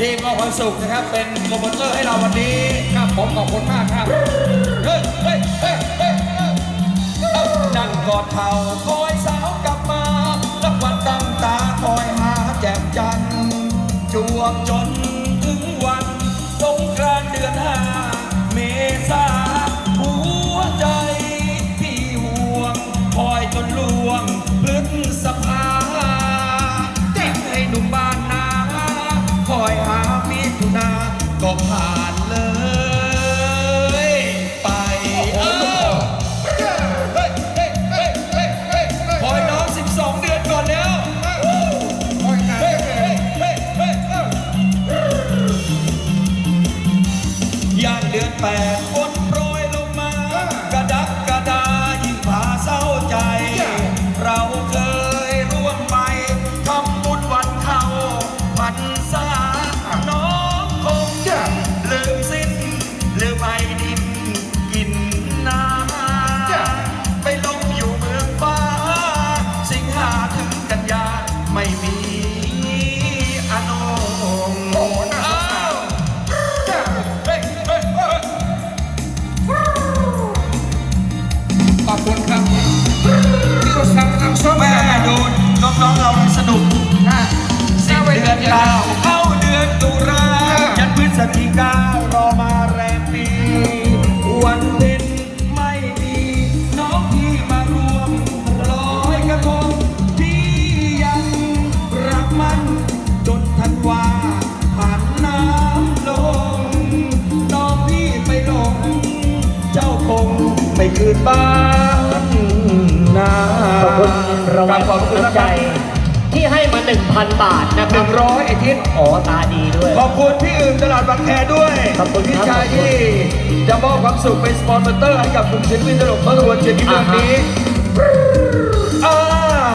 ทีมอความสุขนะครับ เป็นโปรโมเตอร์ให้เราวันนี้ครับผมขอบคุณมากครับเฮ้ยเฮ้ยเฮ้ยเฮ้ยเอาดังกอดเข่าคอยสาวกลับมารับวันตั้งตาคอยหาแจ่มจันทร์จวบจนถึงวัน ก็ผ่านเลยไปเออเฮ้ยเฮ้ยเฮ้ยเฮ้ยเฮ้ยคอยน้อง 12 เดือนก่อนแล้วเฮ้ยเฮ้ยเฮ้ยเฮ้ยเฮ้ยเอ้าย่างเดือนแปด คงไม่คืนบ้านนาขอบคุณรางวัลขอบคุณน้ำใจ ที่ให้มา 1,000 บาทนะคหรันึ่บงร้อยไอทิศอ๋อตาดีด้วย ขอบคุณพี่อื่นตลาดบางแคด้วยขอบคุณครับพี่ชายที่จะมอบความสุขเป็นสปอนเซอร์ให้กับกลุ่มศิลปินตลกเมื่อวันเจ็ดที่เดือนนี้เออ